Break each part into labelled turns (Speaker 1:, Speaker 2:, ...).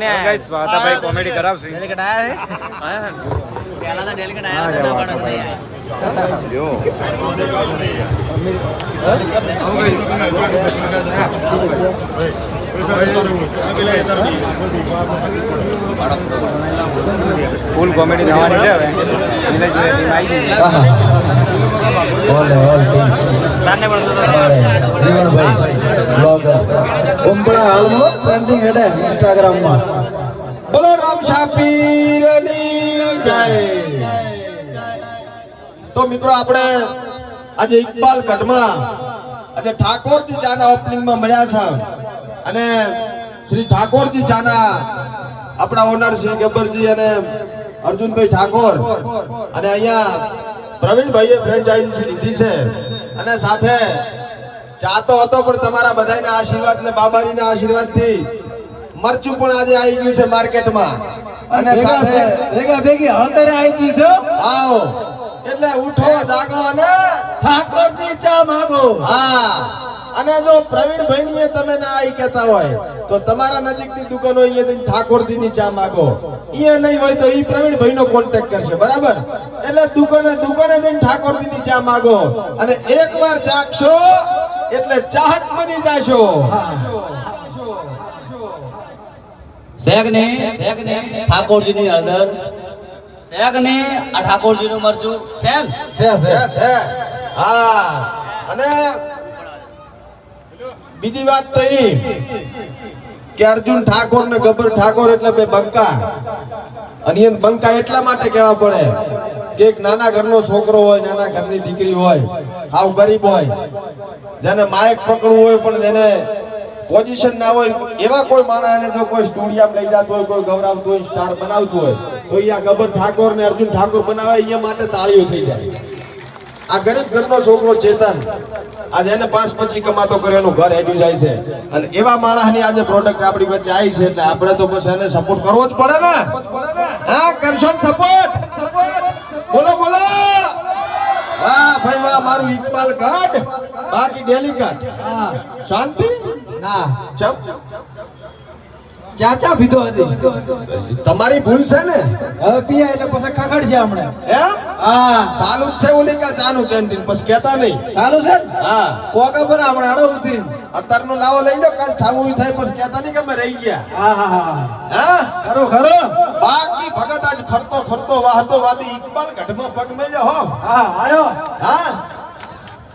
Speaker 1: ને
Speaker 2: ગાઈસ વાતાભાઈ કોમેડી કરાવશે
Speaker 1: ડેલિકેટ આયા છે આયા છે પહેલા તો ડેલિકેટ આયા હતા ના પાડો નહીં આયા
Speaker 2: જો ફૂલ કોમેડી થવાની છે હવે નિલેશભાઈ team આવી ગઈ છે.
Speaker 3: ઓલે ઓલે
Speaker 1: તારને પણ તો
Speaker 3: જીવનભાઈ બ્લોગર ઉંબળા હાલમાં ટ્રેન્ડિંગ હેડે ઇન્સ્ટાગ્રામમાં બોલો, રામ શાપીરની જય. તો મિત્રો, આપણે આજે ઇકબાલ ગઢમાં આજે ઠાકોરજી ચાના ઓપનિંગમાં મળ્યા છે. અને શ્રી ઠાકોરજી ચાના આપણા ઓનર શ્રી ગબ્બરજી અને અર્જુનભાઈ ઠાકોર અને અહીંયા પ્રવીણભાઈએ ફ્રેન્ચાઇઝી લીધી છે. અને સાથે ચાતો હતો પણ તમારા બધાના આશીર્વાદ ને બાબારીના આશીર્વાદથી મરચું પણ આજે આવી ગયું છે માર્કેટમાં. અને સાથે
Speaker 4: ભેગા ભેગી હળદરે આવી ગયું છે?
Speaker 3: આવો. એટલે ઉઠો જાગો અને
Speaker 4: ઠાકોરજી ચા માગો.
Speaker 3: હા. અને જો પ્રવીણભાઈ ની તમે ના આવી કહેતા હોય તો તમારા નજીકની દુકાનો અહીંયા જઈને ઠાકોરજી ની ચા માગો. એ નહીં હોય તો ઈ પ્રવીણભાઈ નો કોન્ટેક્ટ કરશે બરાબર? એટલે દુકાને દુકાને જઈને ઠાકોરજી ની ચા માગો. અને એકવાર ચાખશો એટલે ચાહત બની જાશો.
Speaker 5: શેખ ને ઠાકોરજી ની હળદર શેખ ને આ ઠાકોરજી નું મરચું
Speaker 3: શેન. હા. અને બીજી વાત તો એ કે અર્જુન ઠાકોર ને ગબર ઠાકોર એટલે બે બંકા. અને એને બંકા એટલા માટે કહેવા પડે એક નાના ઘરનો છોકરો હોય, નાના ઘરની દીકરી હોય, આવ ગરીબ હોય, જેને માયક પકડવું હોય પણ જેને પોઝિશન ના હોય, એવા કોઈ માણસ એને જો કોઈ સ્ટુડિયમ લઈ જતો હોય, કોઈ ગૌરાવતું હોય સ્ટાર બનાવતું હોય, તો આ ગબ્બર ઠાકોર ને અર્જુન ઠાકોર બનાવે એ માટે તાળીઓ થઈ જાય. આ ગરીબ ઘરનો છોકરો ચેતન આજે એને પાંચ પછી કમાતો કરે, એનું ઘર હેડ્યું જાય છે. અને એવા માણસની આજે પ્રોડક્ટ આપણી વચ્ચે આવી છે, એટલે આપણે તો બસ એને સપોર્ટ કરવો જ પડે ને. હા, કરશો સપોર્ટ બોલો બોલો. વાહ ભાઈ વાહ મારું ઇકબાલ કાર્ડ બાકી ડેલી કાર્ડ શાંતિ?
Speaker 4: ના.
Speaker 3: ચમ.
Speaker 4: ચા ચા પીધો હતી.
Speaker 3: તમારી ભૂલ છે ને?
Speaker 4: હવે પીયા એટલે પછી ખખડ છે હમણાં.
Speaker 3: એમ?
Speaker 4: હા.
Speaker 3: ચાલુ જ છે ઓલી કા ચાનું કેન્ટીન બસ કેતા નહીં.
Speaker 4: ચાલુ છે?
Speaker 3: હા.
Speaker 4: પોકા પર હમણાં અડો ઉતરી
Speaker 3: અત્યારનો લાવો લઈ લો કાલ થાવું થાય બસ કેતા નહીં કે અમે રહી ગયા.
Speaker 4: હા હા હા ખરો ખરો.
Speaker 3: બાકી ભગત આજ ફરતો ફરતો વાહતો વાદી ઇકબાલ ગઢમાં પગ મેલ્યો હો.
Speaker 4: હા આયો.
Speaker 3: હા.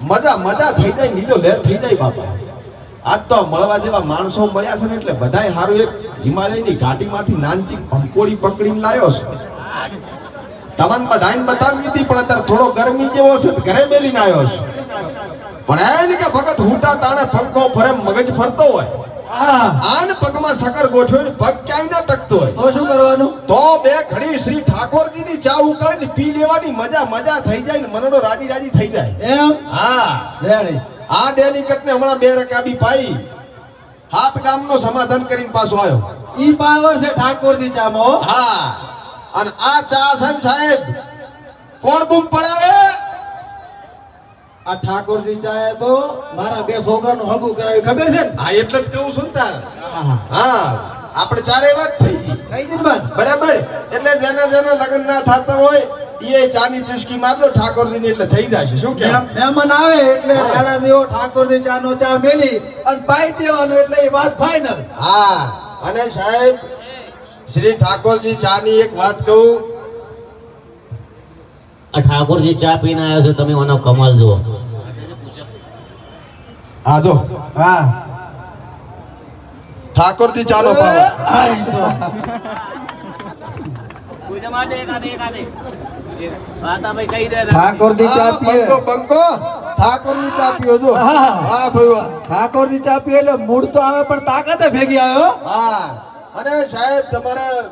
Speaker 3: મજા મજા થઈ જાય લીલો લહેર થઈ જાય બાપા. આજ તો મળવા જેવા માણસો મળ્યા છે ને એટલે બધાય હારું એક હિમાલયની ઘાટીમાંથી નાનચી ભંકોળી પકડીને લાયો છે. તમને બધાને બતાવી હતી પણ અત્યારે થોડો ગરમી જેવો છે તો ઘરે મેલીને આવ્યો છે. પણ એને કે ભગત હુંટા તાણે પગો ફરે મગજ ફરતો હોય. આન પગમાં સકર ગોઠવ્યો ને પગ ક્યાંય ના ટકતો હોય.
Speaker 4: તો શું કરવાનું?
Speaker 3: તો બે ઘડી શ્રી ઠાકોરજી ની ચા ઉકાળી ને પી લેવાની મજા મજા થઈ જાય ને મનડો રાજી રાજી થઈ જાય.
Speaker 4: એમ?
Speaker 3: હા.
Speaker 4: રેડી.
Speaker 3: આ ડેલિકેટ ને હમણાં બે રકાબી પાઈ. હાથ ગામનો સમાધાન કરીને પાછો આવ્યો.
Speaker 4: ઈ પાવર છે ઠાકોરજી ચામો
Speaker 3: હા. અને આ ચા છે ને સાહેબ કોણ બૂમ પડાવે?
Speaker 4: આ ઠાકોરજી ચાહે તો મારા બે છોકરાનું હગું કરાવ્યું ખબર છે
Speaker 3: હા એટલે જ કહું છું તાર.
Speaker 4: હા
Speaker 3: આપણે ચારે વાત થઈ
Speaker 4: થઈ ગઈ વાત?
Speaker 3: બરાબર. એટલે જેને જેને લગ્ન ના થતા હોય એ ચાની ચુસ્કી મારલો ઠાકોરજી ની એટલે થઈ જશે. શું કે
Speaker 4: મહેમાન આવે એટલે રાડા દેવો ઠાકોરજી ચા નો ચા મેલી અને પાઈ દેવાનો એટલે એ વાત ફાઈનલ
Speaker 3: હા અને સાહેબ શ્રી ઠાકોરજી ચા ની એક વાત કહું.
Speaker 5: આ ઠાકોરજી ચા પીને આવ્યા છે તમે મને કમાલ જુઓ.
Speaker 3: હા જો.
Speaker 4: હા.
Speaker 3: ઠાકોરજી
Speaker 1: ચાલો દે.
Speaker 4: ઠાકોરજી ચા પીએ.
Speaker 3: બંકો બંકો ઠાકોરની ચા પીઓ જો.
Speaker 4: હા.
Speaker 3: હા ભાઈ
Speaker 4: ઠાકોરજી ચા પીએ એટલે મૂડ તો આવે પણ તાકાતે ભેગી આવ્યો
Speaker 3: હા. અને સાહેબ તમારા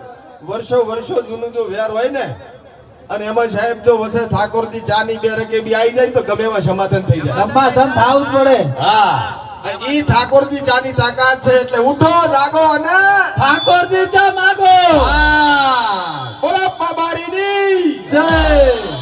Speaker 3: વર્ષો વર્ષો જૂનું જો વેર હોય ને અને એમાં સાહેબ જો વસે ઠાકોરજી ચા ની બે રકે બી આવી જાય તો ગમે એમાં સમાધાન થઈ જાય.
Speaker 4: સમાધાન થવું જ પડે.
Speaker 3: હા. ઈ ઠાકોરજી ચા ની તાકાત છે એટલે ઉઠો જાગો અને
Speaker 4: ઠાકોરજી ચા માગો.
Speaker 3: હા. બોલો બાબારીની.
Speaker 4: જય.